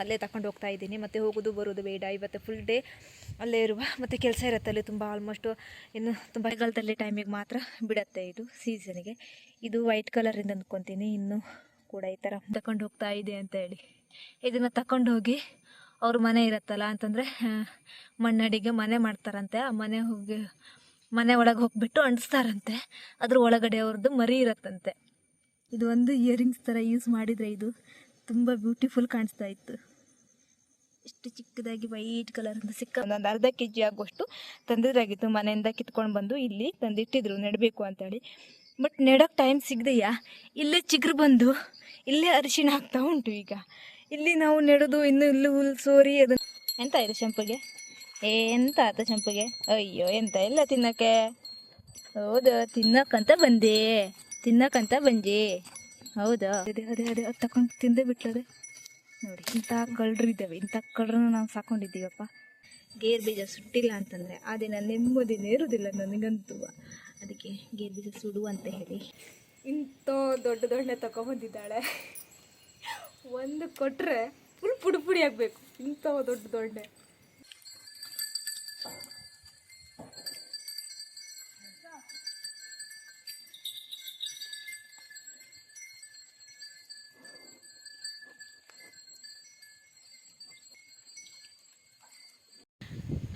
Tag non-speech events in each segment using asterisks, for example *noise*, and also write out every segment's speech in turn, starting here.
ಅಲ್ಲೇ ತಗೊಂಡು ಹೋಗ್ತಾ ಇದ್ದೀನಿ. ಮತ್ತು ಹೋಗೋದು, ಬರೋದು ಬೇಡ. ಇವತ್ತು ಫುಲ್ ಡೇ ಅಲ್ಲೇ ಇರುವ, ಮತ್ತು ಕೆಲಸ ಇರುತ್ತೆ ಅಲ್ಲಿ ತುಂಬ ಆಲ್ಮೋಸ್ಟು ಇನ್ನು ತುಂಬ ಕಾಲದಲ್ಲಿ ಟೈಮಿಗೆ ಮಾತ್ರ ಬಿಡತ್ತೆ ಇದು ಸೀಸನ್ಗೆ ಇದು ವೈಟ್ ಕಲರಿಂದ ಅಂದ್ಕೊತೀನಿ ಇನ್ನೂ ಕೂಡ ಈ ಥರ ತಗೊಂಡು ಹೋಗ್ತಾ ಇದೆ ಅಂತ ಹೇಳಿ. ಇದನ್ನು ತಗೊಂಡು ಹೋಗಿ ಅವ್ರ ಮನೆ ಇರುತ್ತಲ್ಲ ಅಂತಂದರೆ ಮಣ್ಣಡಿಗೆ ಮನೆ ಮಾಡ್ತಾರಂತೆ. ಆ ಮನೆ ಹೋಗಿ, ಮನೆ ಒಳಗೆ ಹೋಗ್ಬಿಟ್ಟು ಅಂಟಿಸ್ತಾರಂತೆ. ಅದ್ರ ಒಳಗಡೆ ಅವ್ರದ್ದು ಮರಿ ಇರತ್ತಂತೆ. ಇದು ಒಂದು ಇಯರಿಂಗ್ಸ್ ಥರ ಯೂಸ್ ಮಾಡಿದರೆ ಇದು ತುಂಬ ಬ್ಯೂಟಿಫುಲ್ ಕಾಣಿಸ್ತಾ ಇತ್ತು. ಇಷ್ಟು ಚಿಕ್ಕದಾಗಿ ವೈಟ್ ಕಲರ್ ಅಂತ ಸಿಕ್ಕ ಒಂದೊಂದು ಅರ್ಧ ಕೆ ಜಿ ಆಗುವಷ್ಟು ತಂದಿದ್ರಾಗಿತ್ತು ಮನೆಯಿಂದ ಕಿತ್ಕೊಂಡು ಬಂದು ಇಲ್ಲಿ ತಂದಿಟ್ಟಿದ್ರು, ನೆಡಬೇಕು ಅಂತೇಳಿ. ಬಟ್ ನೆಡೋಕ್ಕೆ ಟೈಮ್ ಸಿಗದೆಯಾ? ಇಲ್ಲೇ ಚಿಗುರು ಬಂದು, ಇಲ್ಲೇ ಅರಿಶಿಣ ಆಗ್ತಾ ಉಂಟು ಈಗ. ಇಲ್ಲಿ ನಾವು ನೆಡೋದು, ಇನ್ನು ಇಲ್ಲಿ ಹುಲ್ ಸೋರಿ ಅದು. ಎಂತ ಇದೆ ಶಂಪುಗೆ? ಎಂತ ಆತ ಶಂಪುಗೆ? ಅಯ್ಯೋ, ಎಂತ ಇಲ್ಲ ತಿನ್ನಕ್ಕೆ? ಹೌದು, ತಿನ್ನಕ್ಕಂತ ಬಂದೆ ತಿನ್ನಕ್ಕಂತ ಬಂದೆ. ಹೌದಾ? ಅದೇ ಅದೇ ಅದೇ, ಅದು ತಕೊಂಡು ತಿಂದೇ ಬಿಟ್ಲದೆ? ನೋಡಿ, ಇಂಥ ಕಳ್ಳರು ಇದ್ದಾವೆ. ಇಂಥ ಕಳ್ಳರನ್ನ ನಾವು ಸಾಕೊಂಡಿದ್ದೀವಪ್ಪ. ಗೇರ್ ಬೀಜ ಸುಟ್ಟಿಲ್ಲ ಅಂತಂದರೆ ಆ ದಿನ ನೆಮ್ಮದಿನೇ ಇರುವುದಿಲ್ಲ ನನಗಂತೂ. ಅದಕ್ಕೆ ಗೇರ್ ಬೀಜ ಸುಡು ಅಂತ ಹೇಳಿ. ಇಂಥ ದೊಡ್ಡ ದೊಡ್ಡ ತಗೊಬಂದಿದ್ದಾಳೆ ಒಂದು ಕೊಟ್ಟರೆ ಫುಲ್ ಪುಡಿ ಪುಡಿ ಆಗಬೇಕು. ಇಂಥ ದೊಡ್ಡ ದೊಡ್ಡ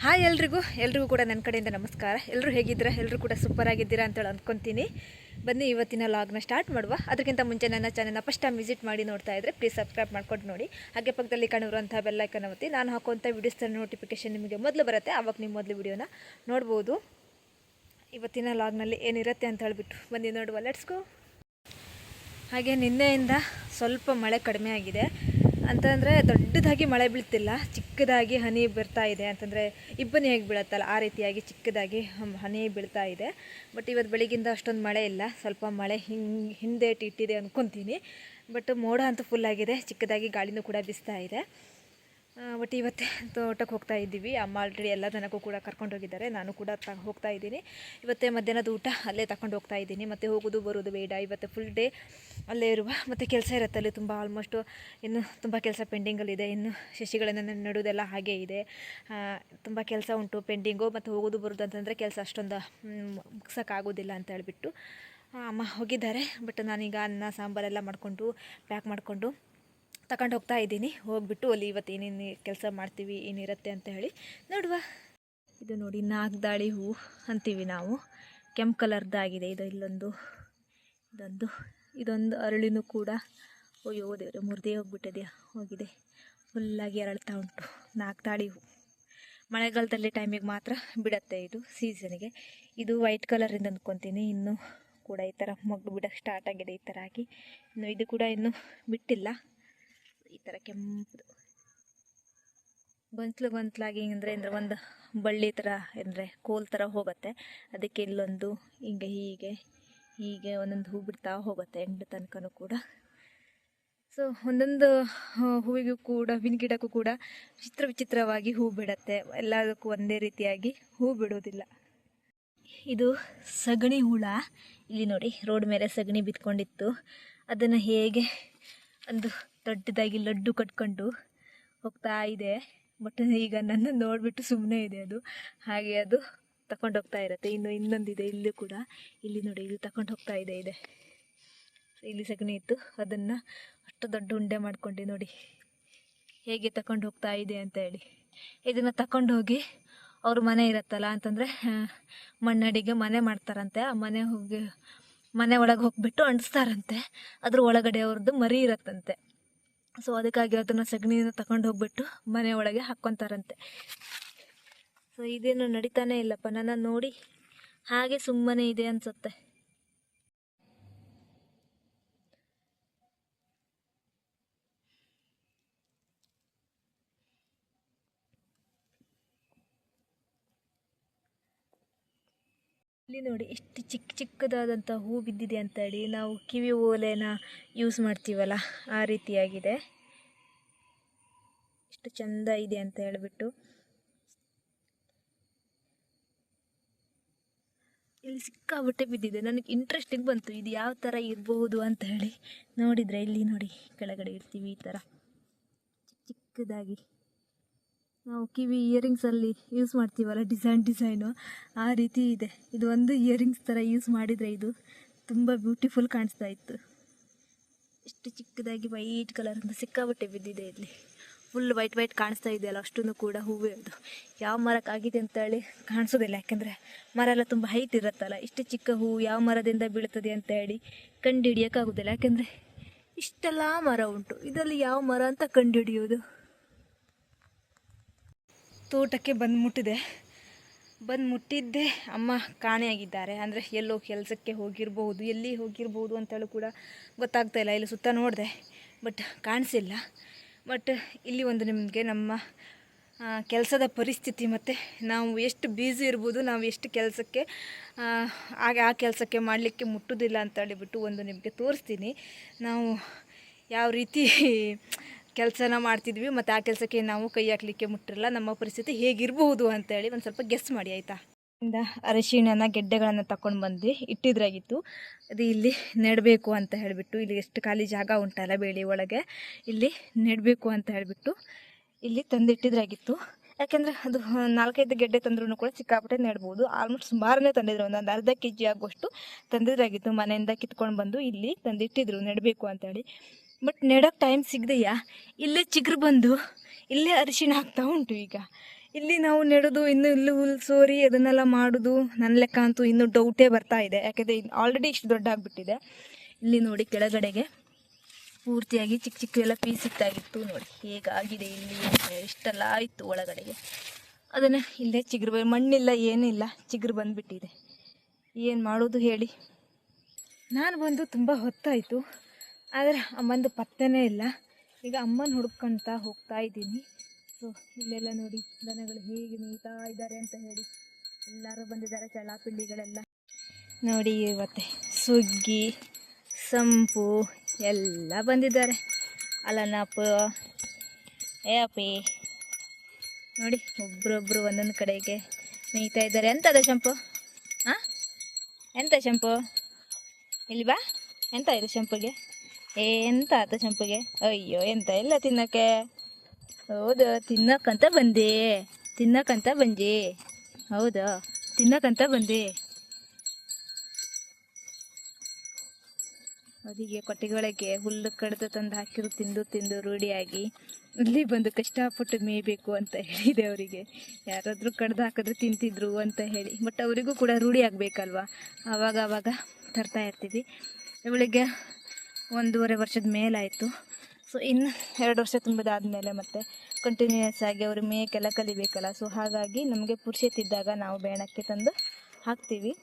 ಹಾಯ್ ಎಲ್ರಿಗೂ ಎಲ್ರಿಗೂ ಕೂಡ ನನ್ನ ಕಡೆಯಿಂದ ನಮಸ್ಕಾರ. ಎಲ್ಲರೂ ಹೇಗಿದ್ದೀರಾ? ಎಲ್ಲರೂ ಕೂಡ ಸೂಪರ್ ಆಗಿದ್ದೀರಾ ಅಂತೇಳಿ ಅಂದ್ಕೊತೀನಿ ಬನ್ನಿ, ಇವತ್ತಿನ ಲಾಗ್ನ ಸ್ಟಾರ್ಟ್ ಮಾಡುವ. ಅದಕ್ಕಿಂತ ಮುಂಚೆ ನನ್ನ ಚಾನಲ್ನ ಫಸ್ಟ್ ಟೈಮ್ ವಿಸಿಟ್ ಮಾಡಿ ನೋಡ್ತಾ ಇದ್ದರೆ ಪ್ಲೀಸ್ ಸಬ್ಸ್ಕ್ರೈಬ್ ಮಾಡ್ಕೊಂಡು ನೋಡಿ. ಹಾಗೆ ಪಕ್ಕದಲ್ಲಿ ಕಾಣಿರುವಂಥ ಬೆಲ್ಲೈಕನ್ ಒತ್ತಿ. ನಾನು ಹಾಕುವಂಥ ವಿಡಿಯೋಸ್ ನೋಟಿಫಿಕೇಶನ್ ನಿಮಗೆ ಮೊದಲು ಬರುತ್ತೆ. ಆವಾಗ ನೀವು ಮೊದಲು ವಿಡಿಯೋನ ನೋಡ್ಬೋದು. ಇವತ್ತಿನ ಲಾಗ್ನಲ್ಲಿ ಏನಿರುತ್ತೆ ಅಂತ ಹೇಳಿಬಿಟ್ಟು ಬನ್ನಿ ನೋಡುವ. ಲೆಟ್ಸ್ಗೂ ಹಾಗೆ ನಿನ್ನೆಯಿಂದ ಸ್ವಲ್ಪ ಮಳೆ ಕಡಿಮೆ ಆಗಿದೆ. ಅಂತಂದರೆ ದೊಡ್ಡದಾಗಿ ಮಳೆ ಬೀಳ್ತಿಲ್ಲ, ಚಿಕ್ಕದಾಗಿ ಹನಿ ಬರ್ತಾ ಇದೆ ಅಂತಂದರೆ ಇಬ್ಬನಿ ಹೇಗೆ ಬೀಳುತ್ತಲ್ಲ, ಆ ರೀತಿಯಾಗಿ ಚಿಕ್ಕದಾಗಿ ಹನಿ ಬೀಳ್ತಾ ಇದೆ. ಬಟ್ ಇವತ್ತು ಬೆಳಗಿಂದ ಅಷ್ಟೊಂದು ಮಳೆ ಇಲ್ಲ, ಸ್ವಲ್ಪ ಮಳೆ ಹಿಂಗೆ ಹಿಂದೆ ಇಟ್ಟಿದೆ ಅಂದ್ಕೊತೀನಿ ಬಟ್ ಮೋಡ ಅಂತೂ ಫುಲ್ ಆಗಿದೆ, ಚಿಕ್ಕದಾಗಿ ಗಾಳಿನೂ ಕೂಡ ಬೀಸ್ತಾ ಇದೆ. ಬಟ್ ಇವತ್ತೇ *laughs* ತೋಟಕ್ಕೆ ಹೋಗ್ತಾ ಇದ್ದೀವಿ. ಅಮ್ಮ ಆಲ್ರೆಡಿ ಎಲ್ಲ ದನಕ್ಕೂ ಕೂಡ ಕರ್ಕೊಂಡು ಹೋಗಿದ್ದಾರೆ. ನಾನು ಕೂಡ ತ, ಹೋಗ್ತಾ ಇದ್ದೀನಿ. ಇವತ್ತೇ ಮಧ್ಯಾಹ್ನದ ಊಟ ಅಲ್ಲೇ ತಗೊಂಡು ಹೋಗ್ತಾ ಇದ್ದೀನಿ. ಮತ್ತು ಹೋಗೋದು, ಬರೋದು ಬೇಡ. ಇವತ್ತು ಫುಲ್ ಡೇ ಅಲ್ಲೇ ಇರುವ, ಮತ್ತು ಕೆಲಸ ಇರುತ್ತೆ ಅಲ್ಲಿ ತುಂಬ ಆಲ್ಮೋಸ್ಟು ಇನ್ನು ತುಂಬ ಕೆಲಸ ಪೆಂಡಿಂಗಲ್ಲಿದೆ ಇನ್ನು ಶಶಿಗಳನ್ನು ನೆಡೋದೆಲ್ಲ ಹಾಗೇ ಇದೆ. ತುಂಬ ಕೆಲಸ ಉಂಟು ಪೆಂಡಿಂಗು ಮತ್ತು ಹೋಗೋದು, ಬರೋದು ಅಂತಂದರೆ ಕೆಲಸ ಅಷ್ಟೊಂದು ಮುಗ್ಸೋಕ್ಕಾಗೋದಿಲ್ಲ ಅಂತ ಹೇಳ್ಬಿಟ್ಟು ಅಮ್ಮ ಹೋಗಿದ್ದಾರೆ. ಬಟ್ ನಾನೀಗ ಅನ್ನ, ಸಾಂಬಾರೆಲ್ಲ ಮಾಡಿಕೊಂಡು ಪ್ಯಾಕ್ ಮಾಡಿಕೊಂಡು ತಗೊಂಡು ಹೋಗ್ತಾ ಇದ್ದೀನಿ. ಹೋಗ್ಬಿಟ್ಟು ಅಲ್ಲಿ ಇವತ್ತು ಏನೇನು ಕೆಲಸ ಮಾಡ್ತೀವಿ, ಏನಿರುತ್ತೆ ಅಂತ ಹೇಳಿ ನೋಡುವ. ಇದು ನೋಡಿ ನಾಗ್ದಾಳಿ ಹೂ ಅಂತೀವಿ ನಾವು. ಕೆಂಪು ಕಲರ್ದಾಗಿದೆ. ಇದು ಇಲ್ಲೊಂದು, ಇದೊಂದು ಇದೊಂದು ಅರಳಿನೂ ಕೂಡ ಅಯ್ಯೋ ದೇವ್ರೆ, ಮುರಿದೇ ಹೋಗ್ಬಿಟ್ಟಿದೆ. ಹೋಗಿದೆ. ಫುಲ್ಲಾಗಿ ಅರಳ್ತಾ ಉಂಟು. ನಾಗ್ದಾಳಿ ಹೂ. ಮಳೆಗಾಲದಲ್ಲಿ ಟೈಮಿಗೆ ಮಾತ್ರ ಬಿಡತ್ತೆ ಇದು ಸೀಸನಿಗೆ ಇದು ವೈಟ್ ಕಲರಿಂದ ಅಂದ್ಕೊತೀನಿ ಇನ್ನೂ ಕೂಡ ಈ ಥರ ಮಗ್ಗು ಬಿಡೋಕ್ಕೆ ಸ್ಟಾರ್ಟ್ ಆಗಿದೆ ಈ ಥರ ಆಗಿ. ಇನ್ನು ಇದು ಕೂಡ ಇನ್ನೂ ಬಿಟ್ಟಿಲ್ಲ. ಈ ಥರ ಕೆಂಪು. ಗೊಂಚಲು ಗೊಂಚಲಾಗಿ ಅಂದರೆ ಅಂದರೆ ಒಂದು ಬಳ್ಳಿ ಥರ ಅಂದರೆ ಕೋಲ್ ಥರ ಹೋಗುತ್ತೆ. ಅದಕ್ಕೆ ಇಲ್ಲೊಂದು ಹಿಂಗೆ ಹೀಗೆ ಹೀಗೆ ಒಂದೊಂದು ಹೂ ಬಿಡ್ತಾ ಹೋಗುತ್ತೆ ಎಂಡ್ ತನಕನೂ ಕೂಡ. ಸೊ ಒಂದೊಂದು ಹೂವಿಗೂ ಕೂಡ ಹೂವಿನ ಗಿಡಕ್ಕೂ ಕೂಡ ವಿಚಿತ್ರ ವಿಚಿತ್ರವಾಗಿ ಹೂ ಬಿಡತ್ತೆ. ಎಲ್ಲದಕ್ಕೂ ಒಂದೇ ರೀತಿಯಾಗಿ ಹೂ ಬಿಡೋದಿಲ್ಲ ಇದು ಸಗಣಿ ಹುಳ. ಇಲ್ಲಿ ನೋಡಿ ರೋಡ್ ಮೇಲೆ ಸಗಣಿ ಬಿತ್ಕೊಂಡಿತ್ತು. ಅದನ್ನು ಹೇಗೆ ಒಂದು ದೊಡ್ಡದಾಗಿ ಲಡ್ಡು ಕಟ್ಕೊಂಡು ಹೋಗ್ತಾ ಇದೆ. ಬಟ್ ಈಗ ನನ್ನ ನೋಡಿಬಿಟ್ಟು ಸುಮ್ಮನೆ ಇದೆ ಅದು. ಹಾಗೆ ಅದು ತಕೊಂಡು ಹೋಗ್ತಾ ಇರುತ್ತೆ. ಇನ್ನು ಇನ್ನೊಂದಿದೆ. ಇಲ್ಲೂ ಕೂಡ ಇಲ್ಲಿ ನೋಡಿ, ಇಲ್ಲಿ ತಕೊಂಡು ಹೋಗ್ತಾ ಇದೆ ಇದೆ. ಇಲ್ಲಿ ಸಗಣಿ ಇತ್ತು. ಅದನ್ನು ಅಷ್ಟು ದೊಡ್ಡ ಉಂಡೆ ಮಾಡ್ಕೊಂಡು ನೋಡಿ. ಹೇಗೆ ತಕೊಂಡು ಹೋಗ್ತಾ ಇದೆ ಅಂತ ಹೇಳಿ. ಇದನ್ನು ತಕೊಂಡು ಹೋಗಿ ಅವ್ರ ಮನೆ ಇರುತ್ತಲ್ಲ ಅಂತಂದರೆ ಮಣ್ಣಡಿಗೆ ಮನೆ ಮಾಡ್ತಾರಂತೆ. ಆ ಮನೆ ಹೋಗಿ, ಮನೆ ಒಳಗೆ ಹೋಗ್ಬಿಟ್ಟು ಅಂಟಿಸ್ತಾರಂತೆ. ಅದ್ರ ಒಳಗಡೆ ಅವ್ರದ್ದು ಮರಿ ಇರತ್ತಂತೆ. ಸೊ ಅದಕ್ಕಾಗಿ ಅದನ್ನು ಸಗಣಿಯನ್ನು ತಗೊಂಡು ಹೋಗ್ಬಿಟ್ಟು ಮನೆ ಒಳಗೆ ಹಾಕ್ಕೊತಾರಂತೆ. ಸೊ ಇದೇನು ನಡೀತಾನೆ ಇಲ್ಲಪ್ಪ. ನನ್ನ ನೋಡಿ ಹಾಗೆ ಸುಮ್ಮನೆ ಇದೆ ಅನ್ಸುತ್ತೆ. ಇಲ್ಲಿ ನೋಡಿ ಎಷ್ಟು ಚಿಕ್ಕ ಚಿಕ್ಕದಾದಂಥ ಹೂ ಬಿದ್ದಿದೆ ಅಂತ ಹೇಳಿ ನಾವು ಕಿವಿ ಓಲೆನ ಯೂಸ್ ಮಾಡ್ತೀವಲ್ಲ ಆ ರೀತಿಯಾಗಿದೆ. ಎಷ್ಟು ಚಂದ ಇದೆ ಅಂತ ಹೇಳಿಬಿಟ್ಟು. ಇಲ್ಲಿ ಸಿಕ್ಕಾಬಿಟ್ಟೆ ಬಿದ್ದಿದೆ. ನನಗೆ ಇಂಟ್ರೆಸ್ಟಿಂಗ್ ಬಂತು. ಇದು ಯಾವ ಥರ ಇರಬಹುದು ಅಂತ ಹೇಳಿ ನೋಡಿದರೆ ಇಲ್ಲಿ ನೋಡಿ, ಕೆಳಗಡೆ ಇರ್ತೀವಿ ಈ ಥರ ಚಿಕ್ಕ ಚಿಕ್ಕದಾಗಿ. ನಾವು ಕಿವಿ ಇಯರಿಂಗ್ಸಲ್ಲಿ ಯೂಸ್ ಮಾಡ್ತೀವಲ್ಲ ಡಿಸೈನ್ ಡಿಸೈನು ಆ ರೀತಿ ಇದೆ. ಇದು ಒಂದು ಇಯರಿಂಗ್ಸ್ ಥರ ಯೂಸ್ ಮಾಡಿದರೆ ಇದು ತುಂಬ ಬ್ಯೂಟಿಫುಲ್ ಕಾಣಿಸ್ತಾ ಇತ್ತು. ಎಷ್ಟು ಚಿಕ್ಕದಾಗಿ ವೈಟ್ ಕಲರ್ ಸಿಕ್ಕಾಬಟ್ಟೆ ಬಿದ್ದಿದೆ ಇಲ್ಲಿ. ಫುಲ್ ವೈಟ್ ವೈಟ್ ಕಾಣಿಸ್ತಾ ಇದೆಯಲ್ಲ ಅಷ್ಟೊಂದು ಕೂಡ ಹೂವೇ ಅದು. ಯಾವ ಮರಕ್ಕಾಗಿದೆ ಅಂತೇಳಿ ಕಾಣಿಸೋದಿಲ್ಲ, ಯಾಕೆಂದರೆ ಮರ ಎಲ್ಲ ತುಂಬ ಹೈಟ್ ಇರುತ್ತಲ್ಲ. ಇಷ್ಟು ಚಿಕ್ಕ ಹೂವು ಯಾವ ಮರದಿಂದ ಬೀಳ್ತದೆ ಅಂತ ಹೇಳಿ ಕಂಡು ಹಿಡಿಯೋಕ್ಕಾಗೋದಿಲ್ಲ. ಯಾಕೆಂದರೆ ಇಷ್ಟೆಲ್ಲ ಮರ ಉಂಟು. ಇದರಲ್ಲಿ ಯಾವ ಮರ ಅಂತ ಕಂಡು ಹಿಡಿಯೋದು ತೋಟಕ್ಕೆ ಬಂದು ಮುಟ್ಟಿದೆ. ಬಂದು ಮುಟ್ಟಿದ್ದೆ ಅಮ್ಮ ಕಾಣೆಯಾಗಿದ್ದಾರೆ. ಅಂದರೆ ಎಲ್ಲೋ ಕೆಲಸಕ್ಕೆ ಹೋಗಿರ್ಬೋದು ಎಲ್ಲಿ ಹೋಗಿರ್ಬೋದು ಅಂತೇಳಿ ಕೂಡ ಗೊತ್ತಾಗ್ತಾ ಇಲ್ಲ. ಇಲ್ಲಿ ಸುತ್ತ ನೋಡಿದೆ, ಬಟ್ ಕಾಣಿಸಿಲ್ಲ. ಬಟ್ ಇಲ್ಲಿ ಒಂದು ನಿಮಗೆ ನಮ್ಮ ಕೆಲಸದ ಪರಿಸ್ಥಿತಿ ಮತ್ತು ನಾವು ಎಷ್ಟು ಬ್ಯುಸಿ ಇರ್ಬೋದು, ನಾವು ಎಷ್ಟು ಕೆಲಸಕ್ಕೆ ಆಗ ಆ ಕೆಲಸಕ್ಕೆ ಮಾಡಲಿಕ್ಕೆ ಮುಟ್ಟೋದಿಲ್ಲ ಅಂತ ಹೇಳಿಬಿಟ್ಟು ಒಂದು ನಿಮಗೆ ತೋರಿಸ್ತೀನಿ. ನಾವು ಯಾವ ರೀತಿ ಕೆಲಸನ ಮಾಡ್ತಿದ್ವಿ, ಮತ್ತು ಆ ಕೆಲಸಕ್ಕೆ ನಾವು ಕೈ ಹಾಕ್ಲಿಕ್ಕೆ ಮುಟ್ಟಿರಲ್ಲ ನಮ್ಮ ಪರಿಸ್ಥಿತಿ ಹೇಗಿರಬಹುದು ಅಂತೇಳಿ ಒಂದು ಸ್ವಲ್ಪ ಗೆಸ್ ಮಾಡಿ, ಆಯಿತಾ? ಇಂದ ಅರಿಶಿಣನ ಗೆಡ್ಡೆಗಳನ್ನು ತಕೊಂಡು ಬಂದ್ವಿ. ಇಟ್ಟಿದ್ರಾಗಿತ್ತು. ಅದು ಇಲ್ಲಿ ನೆಡಬೇಕು ಅಂತ ಹೇಳಿಬಿಟ್ಟು, ಇಲ್ಲಿ ಎಷ್ಟು ಖಾಲಿ ಜಾಗ ಉಂಟಲ್ಲ ಬೇಳಿ ಒಳಗೆ, ಇಲ್ಲಿ ನೆಡಬೇಕು ಅಂತ ಹೇಳಿಬಿಟ್ಟು ಇಲ್ಲಿ ತಂದಿಟ್ಟಿದ್ರಾಗಿತ್ತು. ಯಾಕೆಂದರೆ ಅದು ನಾಲ್ಕೈದು ಗೆಡ್ಡೆ ತಂದ್ರೂ ಕೂಡ ಸಿಕ್ಕಾಪಟ್ಟೆ ನೆಡ್ಬೋದು. ಆಲ್ಮೋಸ್ಟ್ ಸುಮಾರನೇ ತಂದಿದ್ರು, ಒಂದು ಅರ್ಧ ಕೆ ಜಿ ಆಗುವಷ್ಟು ತಂದಿದ್ರಾಗಿತ್ತು. ಮನೆಯಿಂದ ಕಿತ್ಕೊಂಡು ಬಂದು ಇಲ್ಲಿ ತಂದಿಟ್ಟಿದ್ರು, ನೆಡಬೇಕು ಅಂತೇಳಿ ಬಟ್ ನೆಡೋಕ್ಕೆ ಟೈಮ್ ಸಿಗದೆಯಾ? ಇಲ್ಲೇ ಚಿಗುರು ಬಂದು, ಇಲ್ಲೇ ಅರಿಶಿಣ ಆಗ್ತಾ ಉಂಟು ಈಗ. ಇಲ್ಲಿ ನಾವು ನೆಡೋದು, ಇನ್ನು ಇಲ್ಲಿ ಹುಲ್ ಸೋರಿ ಅದನ್ನೆಲ್ಲ ಮಾಡೋದು ನನ್ನ ಲೆಕ್ಕ ಅಂತೂ ಇನ್ನೂ ಡೌಟೇ ಬರ್ತಾ ಇದೆ. ಯಾಕೆಂದರೆ ಆಲ್ರೆಡಿ ಇಷ್ಟು ದೊಡ್ಡ ಆಗಿಬಿಟ್ಟಿದೆ. ಇಲ್ಲಿ ನೋಡಿ ಕೆಳಗಡೆಗೆ ಪೂರ್ತಿಯಾಗಿ ಚಿಕ್ಕ ಚಿಕ್ಕ ಎಲ್ಲ ಪೀಸ್ ಇತ್ತಾಗಿತ್ತು ನೋಡಿ. ಹೇಗಾಗಿದೆ ಇಲ್ಲಿ ಇಷ್ಟೆಲ್ಲ ಆಯಿತು ಒಳಗಡೆಗೆ. ಅದನ್ನು ಇಲ್ಲೇ ಚಿಗುರು ಮಣ್ಣಿಲ್ಲ, ಏನಿಲ್ಲ, ಚಿಗುರು ಬಂದುಬಿಟ್ಟಿದೆ. ಏನು ಮಾಡೋದು ಹೇಳಿ? ನಾನು ಬಂದು ತುಂಬ ಹೊತ್ತಾಯಿತು. ಆದರೆ ಅಮ್ಮಂದು ಪತ್ತೆನೇ ಇಲ್ಲ. ಈಗ ಅಮ್ಮನ ಹುಡ್ಕೊಳ್ತಾ ಹೋಗ್ತಾ ಇದ್ದೀನಿ. ಸೊ ಇಲ್ಲೆಲ್ಲ ನೋಡಿ ದನಗಳು ಹೇಗೆ ಮೇಯ್ತಾ ಇದ್ದಾರೆ ಅಂತ ಹೇಳಿ. ಎಲ್ಲರೂ ಬಂದಿದ್ದಾರೆ ಚಳ್ಳಾಪಿಂಡಿಗಳೆಲ್ಲ ನೋಡಿ ಇವತ್ತೆ, ಸುಗ್ಗಿ, ಸಂಪು, ಎಲ್ಲ ಬಂದಿದ್ದಾರೆ. ಅಲನಪ್ಪ ಏ ಅಪ್ಪಿ ನೋಡಿ, ಒಬ್ರೊಬ್ರು ಒಂದೊಂದು ಕಡೆಗೆ ಮೇಯ್ತಾ ಇದ್ದಾರೆ. ಎಂತದ ಶಂಪು? ಹಾಂ ಎಂತ ಶಂಪು? ಇಲ್ಲಿ ಬಾ. ಎಂತ ಇದು ಶಂಪುಗೆ? ಎಂತ ಆತ ಶಂಪುಗೆ? ಅಯ್ಯೋ, ಎಂತ ಇಲ್ಲ ತಿನ್ನಕ್ಕೆ? ಹೌದು, ತಿನ್ನಕ್ಕಂತ ಬಂದೆ. ತಿನ್ನಕ್ಕಂತ ಬಂದಿ. ಹೌದಾ, ತಿನ್ನಕ್ಕಂತ ಬಂದೆ. ಅವರಿಗೆ ಕೊಟ್ಟಿಗೆಗಳಿಗೆ ಹುಲ್ಲು ಕಡ್ದು ತಂದು ಹಾಕಿರು, ತಿಂದು ತಿಂದು ರೂಢಿಯಾಗಿ ಇಲ್ಲಿ ಬಂದು ಕಷ್ಟಪಟ್ಟು ಮೇಯಬೇಕು ಅಂತ ಹೇಳಿದೆ ಅವರಿಗೆ. ಯಾರಾದರೂ ಕಡ್ದು ಹಾಕಿದ್ರೆ ತಿಂತಿದ್ರು ಅಂತ ಹೇಳಿ. ಬಟ್ ಅವರಿಗೂ ಕೂಡ ರೂಢಿ ಆವಾಗ ಆವಾಗ ತರ್ತಾ ಇರ್ತೀವಿ. ಇವಳಿಗೆ ಒಂದೂವರೆ ವರ್ಷದ ಮೇಲಾಯಿತು. ಸೊ ಇನ್ನು ಎರಡು ವರ್ಷ ತುಂಬಿದಾದ್ಮೇಲೆ ಮತ್ತೆ ಕಂಟಿನ್ಯೂಯಸ್ ಆಗಿ ಅವರು ಮೇಯಕ್ಕೆಲ್ಲ ಕಲಿಬೇಕಲ್ಲ. ಸೊ ಹಾಗಾಗಿ ನಮಗೆ ಪುರುಷತ್ತಿದ್ದಾಗ ನಾವು ಬೇಣಕ್ಕೆ ತಂದು ಹಾಕ್ತೀವಿ.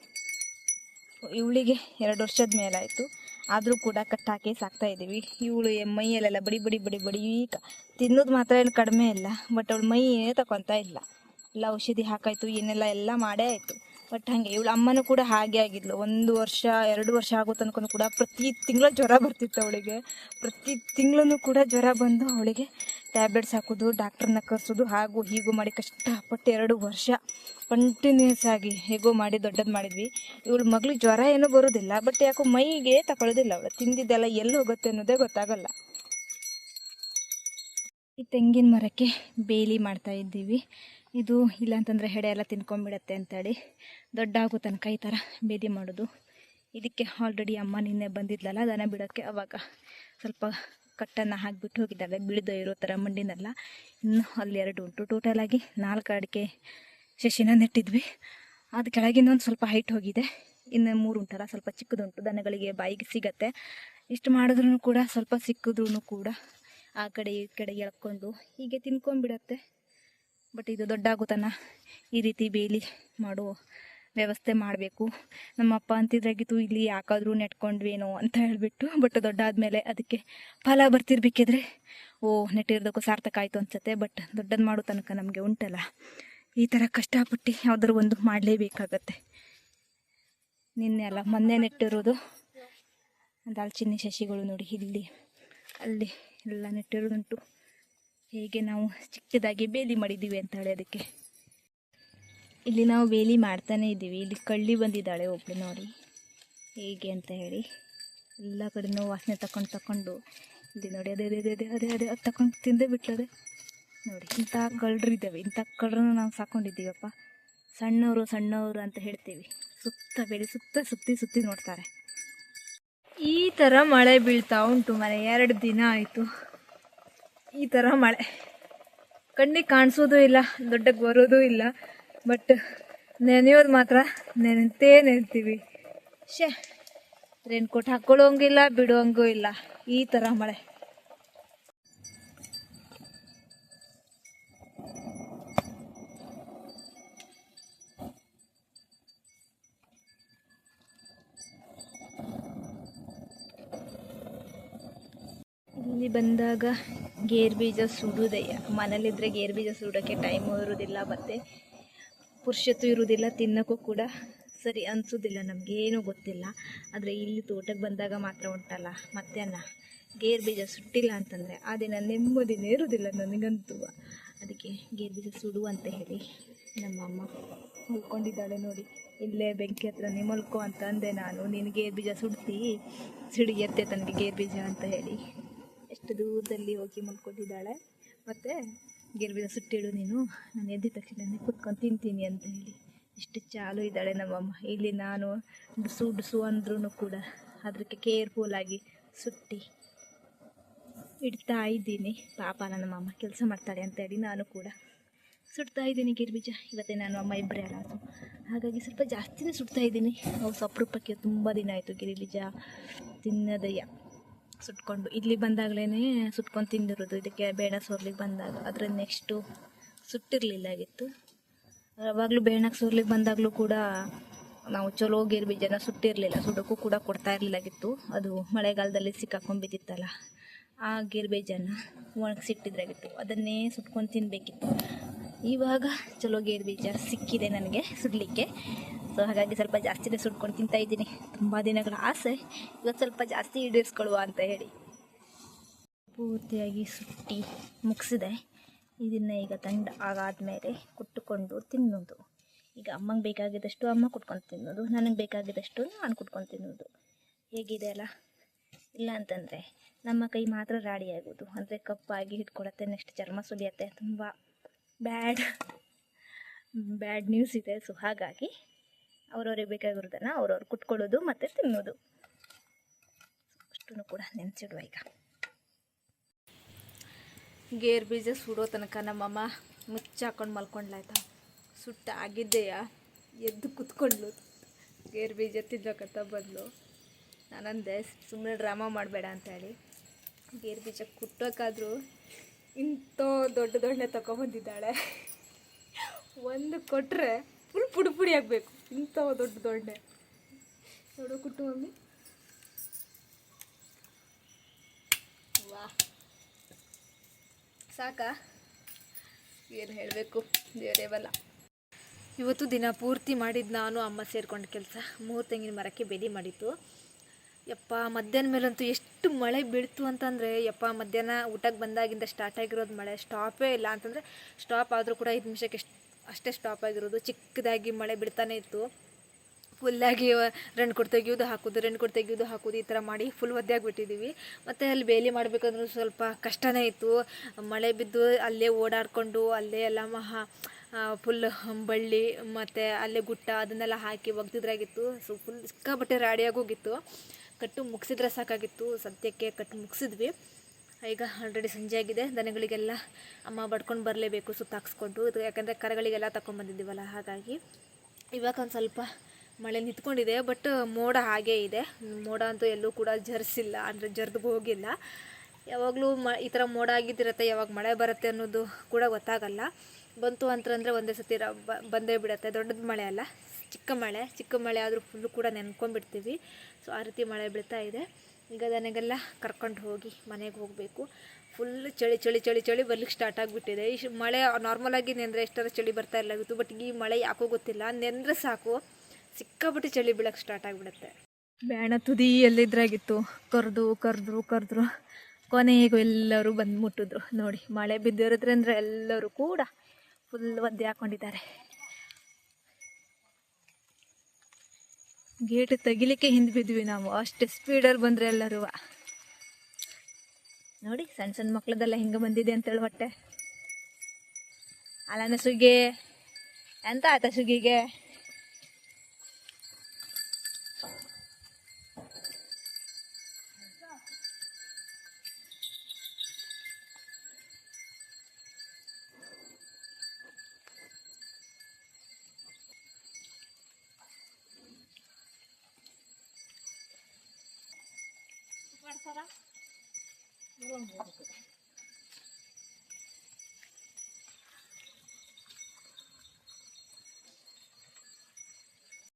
ಇವಳಿಗೆ ಎರಡು ವರ್ಷದ ಮೇಲಾಯಿತು. ಆದರೂ ಕೂಡ ಕಟ್ಟಾಕಿ ಸಾಕ್ತಾ ಇದ್ದೀವಿ. ಇವಳು ಮೈಯಲ್ಲೆಲ್ಲ ಬಡಿ ಬಡಿ ಬಡಿ ಬಡಿ ಈಗ ತಿನ್ನೋದು ಮಾತ್ರ ಏನು ಕಡಿಮೆ ಇಲ್ಲ. ಬಟ್ ಅವಳು ಮೈ ಏನೇ ತಗೊತಾ ಇಲ್ಲ. ಎಲ್ಲ ಔಷಧಿ ಹಾಕಾಯ್ತು, ಏನೆಲ್ಲ ಎಲ್ಲ ಮಾಡೇ ಆಯಿತು. ಬಟ್ ಹಾಗೆ ಇವಳು ಅಮ್ಮನೂ ಕೂಡ ಹಾಗೆ ಆಗಿದ್ಲು. ಒಂದು ವರ್ಷ, ಎರಡು ವರ್ಷ ಆಗೋ ತನಕ ಕೂಡ ಪ್ರತಿ ತಿಂಗಳು ಜ್ವರ ಬರ್ತಿತ್ತು ಅವಳಿಗೆ. ಪ್ರತಿ ತಿಂಗಳೂ ಕೂಡ ಜ್ವರ ಬಂದು ಅವಳಿಗೆ ಟ್ಯಾಬ್ಲೆಟ್ಸ್ ಹಾಕೋದು ಡಾಕ್ಟ್ರನ್ನ ಕರೆಸೋದು, ಹಾಗೂ ಹೀಗೂ ಮಾಡಿ ಕಷ್ಟಪಟ್ಟು ಎರಡು ವರ್ಷ ಕಂಟಿನ್ಯೂಸ್ ಆಗಿ ಹೇಗೋ ಮಾಡಿ ದೊಡ್ಡದು ಮಾಡಿದ್ವಿ. ಇವಳು ಮಗಳು ಜ್ವರ ಏನೂ ಬರೋದಿಲ್ಲ, ಬಟ್ ಯಾಕೋ ಮೈಗೆ ತಗೊಳ್ಳೋದಿಲ್ಲ ಅವಳು. ತಿಂದಿದ್ದೆಲ್ಲ ಎಲ್ಲಿ ಹೋಗುತ್ತೆ ಅನ್ನೋದೇ ಗೊತ್ತಾಗಲ್ಲ. ಈ ತೆಂಗಿನ ಮರಕ್ಕೆ ಬೇಲಿ ಮಾಡ್ತಾ ಇದ್ದೀವಿ. ಇದು ಇಲ್ಲ ಅಂತಂದರೆ ಹೆಡೆ ಎಲ್ಲ ತಿನ್ಕೊಂಬಿಡತ್ತೆ ಅಂತೇಳಿ. ದೊಡ್ಡ ಆಗೋ ತನಕ ಈ ಥರ ಬೇಲಿ ಮಾಡೋದು. ಇದಕ್ಕೆ ಆಲ್ರೆಡಿ ಅಮ್ಮ ನಿನ್ನೆ ಬಂದಿದ್ಲಲ್ಲ, ದನ ಬಿಡೋಕ್ಕೆ ಅವಾಗ ಸ್ವಲ್ಪ ಕಟ್ಟನ್ನು ಹಾಕಿಬಿಟ್ಟು ಹೋಗಿದ್ದಾವೆ ಬಿಳಿದು ಇರೋ ಥರ ಮಂಡಿನೆಲ್ಲ ಇನ್ನು ಅಲ್ಲಿ ಎರಡು ಉಂಟು. ಟೋಟಲಾಗಿ ನಾಲ್ಕು ಅಡಿಕೆ ಶಶಿನ ನೆಟ್ಟಿದ್ವಿ. ಅದು ಕೆಳಗಿನ ಒಂದು ಸ್ವಲ್ಪ ಹೈಟ್ ಹೋಗಿದೆ. ಇನ್ನು ಮೂರು ಉಂಟಲ್ಲ, ಸ್ವಲ್ಪ ಚಿಕ್ಕದುಂಟು. ದನಗಳಿಗೆ ಬಾಯಿಗೆ ಸಿಗತ್ತೆ. ಇಷ್ಟು ಮಾಡಿದ್ರೂ ಕೂಡ ಸ್ವಲ್ಪ ಸಿಕ್ಕಿದ್ರೂ ಕೂಡ ಆ ಕಡೆ ಈ ಕಡೆ ಎಳ್ಕೊಂಡು ಹೀಗೆ ತಿನ್ಕೊಂಡ್ಬಿಡತ್ತೆ. ಬಟ್ ಇದು ದೊಡ್ಡ ಈ ರೀತಿ ಬೇಲಿ ಮಾಡೋ ವ್ಯವಸ್ಥೆ ಮಾಡಬೇಕು. ನಮ್ಮಪ್ಪ ಅಂತಿದ್ರಾಗಿತ್ತು, ಇಲ್ಲಿ ಯಾಕಾದರೂ ನೆಟ್ಕೊಂಡ್ವೇನೋ ಅಂತ ಹೇಳಿಬಿಟ್ಟು ಬಟ್ ದೊಡ್ಡ ಆದಮೇಲೆ ಅದಕ್ಕೆ ಫಲ ಬರ್ತಿರ್ಬೇಕಿದ್ರೆ, ಓ, ನೆಟ್ಟಿರೋದಕ್ಕೂ ಸಾರ್ಥಕ ಆಯಿತು ಅನ್ಸುತ್ತೆ. ಬಟ್ ದೊಡ್ಡದು ಮಾಡೋ ತನಕ ನಮಗೆ ಉಂಟಲ್ಲ. ಈ ಥರ ಕಷ್ಟಪಟ್ಟು ಯಾವುದಾದ್ರು ಒಂದು ಮಾಡಲೇಬೇಕಾಗತ್ತೆ. ನಿನ್ನೆ ಅಲ್ಲ, ಮೊನ್ನೆ ನೆಟ್ಟಿರೋದು. ದಾಲ್ಚಿನ್ನಿ ಸಸಿಗಳು ನೋಡಿ, ಇಲ್ಲಿ, ಅಲ್ಲಿ ಎಲ್ಲ ನೆಟ್ಟಿರೋದುಂಟು ಹೇಗೆ ನಾವು ಚಿಕ್ಕದಾಗಿ ಬೇಲಿ ಮಾಡಿದ್ದೀವಿ ಅಂತ ಹೇಳಿ ಅದಕ್ಕೆ. ಇಲ್ಲಿ ನಾವು ಬೇಲಿ ಮಾಡ್ತಾನೇ ಇದ್ದೀವಿ. ಇಲ್ಲಿ ಕಳ್ಳಿ ಬಂದಿದ್ದಾಳೆ ಒಬ್ಳು ನೋಡಿ ಹೇಗೆ ಅಂತ ಹೇಳಿ. ಎಲ್ಲ ಕಡೆನೂ ವಾಸನೆ ತಕೊಂಡು ತಕೊಂಡು. ಇಲ್ಲಿ ನೋಡಿ, ಅದೇ ಅದೇ ಅದೇ ಅದೇ ಅದೇ, ಅದು ತಗೊಂಡು ತಿಂದೇ ಬಿಟ್ಲದೆ. ನೋಡಿ, ಇಂಥ ಕಳ್ಳರು ಇದ್ದಾವೆ. ಇಂಥ ಕಳ್ಳರನ್ನ ನಾವು ಸಾಕೊಂಡಿದ್ದೀವಪ್ಪ. ಸಣ್ಣವರು ಸಣ್ಣವರು ಅಂತ ಹೇಳ್ತೀವಿ. ಸುತ್ತ ಬೆಳಿ ಸುತ್ತ ಸುತ್ತಿ ಸುತ್ತಿ ನೋಡ್ತಾರೆ. ಈ ಥರ ಮಳೆ ಬೀಳ್ತಾ ಉಂಟು ಮನೆ, ಎರಡು ದಿನ ಆಯಿತು. ಈ ಥರ ಮಳೆ. ಕಣ್ಣಿಗೆ ಕಾಣಿಸೋದು ಇಲ್ಲ ದೊಡ್ಡಕ್ಕೆ ಬರೋದು ಇಲ್ಲ ಬಟ್ ನೆನೆಯೋದು ಮಾತ್ರ ನೆನೆತೇ ನೆನ್ತೀವಿ. ಶೇ ರೇನ್ಕೋಟ್ ಹಾಕ್ಕೊಳ್ಳೋಂಗಿಲ್ಲ ಬಿಡೋಂಗೂ ಇಲ್ಲ, ಈ ಥರ ಮಳೆ. ಬಂದಾಗ ಗೇರ್ ಬೀಜ ಸುಡೋದಯ್ಯ ಮನೇಲಿದ್ದರೆ ಗೇರ್ ಬೀಜ ಸುಡೋಕ್ಕೆ ಟೈಮು ಇರುವುದಿಲ್ಲ ಮತ್ತು ಪುರುಷತ್ತು ಇರುವುದಿಲ್ಲ ತಿನ್ನೋಕ್ಕೂ ಕೂಡ ಸರಿ ಅನಿಸೋದಿಲ್ಲ, ನಮಗೇನೂ ಗೊತ್ತಿಲ್ಲ. ಆದರೆ ಇಲ್ಲಿ ತೋಟಕ್ಕೆ ಬಂದಾಗ ಮಾತ್ರ ಉಂಟಲ್ಲ, ಮಧ್ಯಾಹ್ನ ಗೇರ್ ಬೀಜ ಸುಟ್ಟಿಲ್ಲ ಅಂತಂದರೆ ಆ ದಿನ ನೆಮ್ಮದಿನೇ ಇರುವುದಿಲ್ಲ ನನಗಂತೂ. ಅದಕ್ಕೆ ಗೇರ್ ಬೀಜ ಸುಡು ಅಂತ ಹೇಳಿ ನಮ್ಮ ಅಮ್ಮ ಮಲ್ಕೊಂಡಿದ್ದಾಳೆ ನೋಡಿ. ಇಲ್ಲೇ ಬೆಂಕಿ ಹತ್ರ ಮಲ್ಕೋ ಅಂತ ಅಂದೆ ನಾನು, ನೀನು ಗೇರ್ ಬೀಜ ಸುಡ್ತಿ ಸಿಡಿಯತ್ತೆ ತನಗೆ ಗೇರ್ ಬೀಜ ಅಂತ ಹೇಳಿ. ಎಷ್ಟು ದೂರದಲ್ಲಿ ಹೋಗಿ ಮಲ್ಕೊಂಡಿದ್ದಾಳೆ. ಮತ್ತು, ಗೆಲುವಿನ ಸುಟ್ಟೇಳು ನೀನು ನಾನು ಎದ್ದ ತಕ್ಷಣ ಕುತ್ಕೊಂಡು ತಿಂತೀನಿ ಅಂತ ಹೇಳಿ. ಎಷ್ಟು ಚಾಲು ಇದ್ದಾಳೆ ನಮ್ಮಮ್ಮ ಇಲ್ಲಿ ನಾನು ಡುಸು ಡುಸು ಅಂದ್ರೂ ಕೂಡ ಅದಕ್ಕೆ ಕೇರ್ಫುಲ್ಲಾಗಿ ಸುಟ್ಟಿ ಇಡ್ತಾ ಇದ್ದೀನಿ. ಪಾಪ ನಮ್ಮಮ್ಮ ಕೆಲಸ ಮಾಡ್ತಾಳೆ ಅಂತೇಳಿ ನಾನು ಕೂಡ ಸುಡ್ತಾ ಇದ್ದೀನಿ ಗಿರ್ಬೀಜ. ಬೀಜ ಇವತ್ತೇ ನಾನು ಅಮ್ಮ ಇಬ್ಬರೇ ಅಲ್ಲ. ಹಾಗಾಗಿ ಸ್ವಲ್ಪ ಜಾಸ್ತಿನೇ ಸುಡ್ತಾ ಇದ್ದೀನಿ. ಅವು ಸ್ವಪ್ರೂಪಕ್ಕೆ ತುಂಬ ದಿನ ಆಯಿತು ಗಿರಿಬೀಜ. ತಿನ್ನದಯ್ಯ ಸುಟ್ಕೊಂಡು. ಇಲ್ಲಿ ಬಂದಾಗಲೇ ಸುಟ್ಕೊಂಡು ತಿಂದಿರೋದು. ಇದಕ್ಕೆ ಬೇಡ ಸೋರ್ಲಿಕ್ಕೆ ಬಂದಾಗ. ಅದರ ನೆಕ್ಸ್ಟು ಸುಟ್ಟಿರಲಿಲ್ಲ ಆಗಿತ್ತು. ಯಾವಾಗಲೂ ಬೇಣಕ್ಕೆ ಸೋರ್ಲಿಕ್ಕೆ ಬಂದಾಗಲೂ ಕೂಡ ನಾವು ಚಲೋ ಗೇರು ಬೀಜನ ಸುಟ್ಟಿರಲಿಲ್ಲ. ಸುಡೋಕ್ಕೂ ಕೂಡ ಕೊಡ್ತಾ ಇರಲಿಲ್ಲಾಗಿತ್ತು ಅದು ಮಳೆಗಾಲದಲ್ಲಿ ಸಿಕ್ಕಾಕೊಂಡು ಬಿದ್ದಿತ್ತಲ್ಲ, ಆ ಗೇರು ಬೀಜನ ಒಣಗಿಸಿಟ್ಟಿದ್ರಾಗಿತ್ತು ಅದನ್ನೇ ಸುಟ್ಕೊಂಡು ತಿನ್ನಬೇಕಿತ್ತು ಇವಾಗ ಚಲೋ ಗೇರು ಬೀಜ ಸಿಕ್ಕಿದೆ ನನಗೆ ಸುಡಲಿಕ್ಕೆ. ಸೊ ಹಾಗಾಗಿ ಸ್ವಲ್ಪ ಜಾಸ್ತಿನೇ ಸುಟ್ಕೊಂಡು ತಿಂತಾ ಇದ್ದೀನಿ. ತುಂಬ ದಿನಗಳ ಆಸೆ. ಇವತ್ತು ಸ್ವಲ್ಪ ಜಾಸ್ತಿ ಈಡೇರಿಸ್ಕೊಳ್ಳುವ ಅಂತ ಹೇಳಿ. ಪೂರ್ತಿಯಾಗಿ ಸುಟ್ಟಿ ಮುಗಿಸಿದೆ. ಇದನ್ನು ಈಗ ತಂಡ ಆಗಾದ್ಮೇಲೆ ಕುಟ್ಟುಕೊಂಡು ತಿನ್ನೋದು ಈಗ ಅಮ್ಮಂಗೆ ಬೇಕಾಗಿದ್ದಷ್ಟು ಅಮ್ಮ ಕುಟ್ಕೊಂಡು ತಿನ್ನೋದು ನನಗೆ ಬೇಕಾಗಿದ್ದಷ್ಟು ನಾನು ಕುಟ್ಕೊಂಡು ತಿನ್ನೋದು ಹೇಗಿದೆ ಅಲ್ಲ? ಇಲ್ಲ ಅಂತಂದರೆ ನಮ್ಮ ಕೈ ಮಾತ್ರ ರಾಡಿ ಆಗೋದು. ಅಂದರೆ ಕಪ್ಪಾಗಿ ಹಿಡ್ಕೊಳತ್ತೆ ನೆಕ್ಸ್ಟ್ ಚರ್ಮ ಸುಲಿಯತ್ತೆ. ತುಂಬ ಬ್ಯಾಡ್ ಬ್ಯಾಡ್ ನ್ಯೂಸ್ ಇದೆ. ಸೊ ಹಾಗಾಗಿ ಅವ್ರವ್ರಿಗೆ ಬೇಕಾಗಿರೋದನ್ನು ಅವ್ರವ್ರು ಕುಟ್ಕೊಳ್ಳೋದು ಮತ್ತು ತಿನ್ನೋದು. ಅಷ್ಟೂ ಕೂಡ ನೆನೆಸಿಡುವ ಈಗ. ಗೇರ್ ಬೀಜ ಸುಡೋ ತನಕ ನಮ್ಮಮ್ಮ ಮುಚ್ಚಾಕೊಂಡು ಮಲ್ಕೊಂಡ್ಲಾಯ್ತಾ. ಸುಟ್ಟ ಆಗಿದ್ದೆಯಾ, ಎದ್ದು ಕುತ್ಕೊಂಡ್ಲು. ಗೇರ್ ಬೀಜ ತಿನ್ನೋಕಂತ ಬಂದ್ಲು. ನಾನಂದೆ ಸುಮ್ಮನೆ ಡ್ರಾಮಾ ಮಾಡಬೇಡ ಅಂತೇಳಿ. ಗೇರ್ ಬೀಜ ಕುಟ್ಟೋಕ್ಕಾದರೂ ಇಂಥ ದೊಡ್ಡ ದೊಡ್ಡ ತಗೊಬಂದಿದ್ದಾಳೆ ಒಂದು ಕೊಟ್ಟರೆ ಫುಲ್ ಪುಡಿ ಪುಡಿ ಆಗಬೇಕು. ಇಂಥ ದೊಡ್ಡ ದೊಡ್ಡೆ. ನೋಡು ಕುಟ್ಟು ಮಮ್ಮಿ. ವಾ. ಸಾಕಾ? ಏನು ಹೇಳಬೇಕು? ದೇವರೇ ಇವತ್ತು ದಿನ ಪೂರ್ತಿ ಮಾಡಿದ್ದು ನಾನು, ಅಮ್ಮ ಸೇರ್ಕೊಂಡು ಕೆಲಸ. ಮೂರು ತೆಂಗಿನ ಮರಕ್ಕೆ ಬೆದಿ ಮಾಡಿತ್ತು. ಯಪ್ಪ, ಮಧ್ಯಾಹ್ನ ಮೇಲಂತೂ ಎಷ್ಟು ಮಳೆ ಬೀಳ್ತು ಅಂತಂದರೆ, ಯಪ್ಪ, ಮಧ್ಯಾಹ್ನ ಊಟಕ್ಕೆ ಬಂದಾಗಿಂದ ಸ್ಟಾರ್ಟ್ ಆಗಿರೋದು ಮಳೆ. ಸ್ಟಾಪೇ ಇಲ್ಲ ಅಂತಂದರೆ ಸ್ಟಾಪ್ ಆದರೂ ಕೂಡ ಐದು ನಿಮಿಷಕ್ಕೆ ಎಷ್ಟು ಅಷ್ಟೇ ಸ್ಟಾಪ್ ಆಗಿರೋದು. ಚಿಕ್ಕದಾಗಿ ಮಳೆ ಬೀಳ್ತಾನೆ ಇತ್ತು. ಫುಲ್ಲಾಗಿ ರೆಣ್ ಕೊಟ್ಟು ತೆಗಿಯೋದು ಹಾಕೋದು ರಣ್ ಕೊಡ್ ತೆಗಿಯೋದು ಹಾಕೋದು ಈ ಥರ ಮಾಡಿ ಫುಲ್ ಒದ್ದೆಯಾಗಿ ಆಗಿಬಿಟ್ಟಿದ್ದೀವಿ ಮತ್ತು ಅಲ್ಲಿ ಬೇಲಿ ಮಾಡಬೇಕಂದ್ರೂ ಸ್ವಲ್ಪ ಕಷ್ಟನೇ ಇತ್ತು. ಮಳೆ ಬಿದ್ದು ಅಲ್ಲೇ ಓಡಾಡಿಕೊಂಡು, ಅಲ್ಲೇ ಎಲ್ಲ ಮಹಾ ಫುಲ್ ಬಳ್ಳಿ ಮತ್ತು ಅಲ್ಲೇ ಗುಟ್ಟ ಅದನ್ನೆಲ್ಲ ಹಾಕಿ ಒಗ್ದಿದ್ರಾಗಿತ್ತು. ಸೊ ಫುಲ್ ಸಿಕ್ಕಾಬಟ್ಟೆ ರಾಡಿಯಾಗೋಗಿತ್ತು ಕಟ್ಟು ಮುಗಿಸಿದ್ರೆ ಸಾಕಾಗಿತ್ತು. ಸದ್ಯಕ್ಕೆ ಕಟ್ಟು ಮುಗಿಸಿದ್ವಿ. ಈಗ ಆಲ್ರೆಡಿ ಸಂಜೆ ಆಗಿದೆ. ದನಗಳಿಗೆಲ್ಲ ಅಮ್ಮ ಬಡ್ಕೊಂಡು ಬರಲೇಬೇಕು ಸುತ್ತಾಕ್ಸ್ಕೊಂಡು ಇದು ಯಾಕಂದರೆ ಕರಗಳಿಗೆಲ್ಲ ತಗೊಂಡ್ಬಂದಿದ್ದೀವಲ್ಲ ಹಾಗಾಗಿ ಇವಾಗ ಒಂದು ಸ್ವಲ್ಪ ಮಳೆ ನಿಂತ್ಕೊಂಡಿದೆ ಬಟ್ ಮೋಡ ಹಾಗೇ ಇದೆ. ಮೋಡ ಅಂತೂ ಎಲ್ಲೂ ಕೂಡ ಜರ್ಸಿಲ್ಲ, ಅಂದರೆ ಜರ್ದು ಹೋಗಿಲ್ಲ. ಯಾವಾಗಲೂ ಮ, ಈ ಥರ ಮೋಡ ಆಗಿದ್ದಿರತ್ತೆ, ಯಾವಾಗ ಮಳೆ ಬರುತ್ತೆ ಅನ್ನೋದು ಕೂಡ ಗೊತ್ತಾಗಲ್ಲ. ಬಂತು ಅಂತಂದರೆ ಒಂದೇ ಸತಿ ಬಂದೇ ಬಿಡುತ್ತೆ. ದೊಡ್ಡದು ಮಳೆ ಅಲ್ಲ, ಚಿಕ್ಕ ಮಳೆ. ಚಿಕ್ಕ ಮಳೆ ಆದರೂ ಫುಲ್ಲು ಕೂಡ ನೆನ್ಕೊಂಡ್ಬಿಡ್ತೀವಿ. ಸೊ ಆ ರೀತಿ ಮಳೆ ಬೀಳ್ತಾ ಇದೆ. ಈಗ ನನಗೆಲ್ಲ ಕರ್ಕೊಂಡು ಹೋಗಿ ಮನೆಗೆ ಹೋಗಬೇಕು. ಫುಲ್ ಚಳಿ ಚಳಿ ಚಳಿ ಚಳಿ ಬರ್ಲಿಕ್ಕೆ ಸ್ಟಾರ್ಟ್ ಆಗಿಬಿಟ್ಟಿದೆ. ಈ ಮಳೆ ನಾರ್ಮಲ್ ಆಗಿ ನೆಂದರೆ ಎಷ್ಟರ ಚಳಿ ಬರ್ತಾ ಇರಲಾಗಿತ್ತು ಬಟ್ ಈ ಮಳೆ ಯಾಕೋ ಗೊತ್ತಿಲ್ಲ. ನೆಂದರೆ ಸಾಕು ಸಿಕ್ಕಾಬಿಟ್ಟು ಚಳಿ ಬೀಳಕ್ಕೆ ಸ್ಟಾರ್ಟ್ ಆಗಿಬಿಡುತ್ತೆ. ಬ್ಯಾಣ ತುದಿಯಲ್ಲಿದ್ರಾಗಿತ್ತು ಕರೆದು, ಕರೆದ್ರು ಕರೆದ್ರು. ಕೊನೆಗೂ ಎಲ್ಲರೂ ಬಂದು ಮುಟ್ಟಿದ್ರು ನೋಡಿ, ಮಳೆ ಬಿದ್ದಿರೋದ್ರಿಂದ ಎಲ್ಲರೂ ಕೂಡ ಫುಲ್ ಒದ್ದೆ ಹಾಕೊಂಡಿದ್ದಾರೆ. ಗೇಟ್ ತೆಗಿಲಿಕ್ಕೆ ಹಿಂದೆ ಬಿದ್ವಿ ನಾವು. ಅಷ್ಟು ಸ್ಪೀಡಲ್ಲಿ ಬಂದರೆ ಎಲ್ಲರೂ. ನೋಡಿ ಸಣ್ಣ ಸಣ್ಣ ಮಕ್ಳದೆಲ್ಲ ಹಿಂಗೆ ಬಂದಿದೆ ಅಂತೇಳಿ ಹೊಟ್ಟೆ. ಅಲ್ಲನ ಸುಗ್ಗಿ. ಎಂತ ಆಯ್ತಾ ಸುಗ್ಗಿಗೆ? か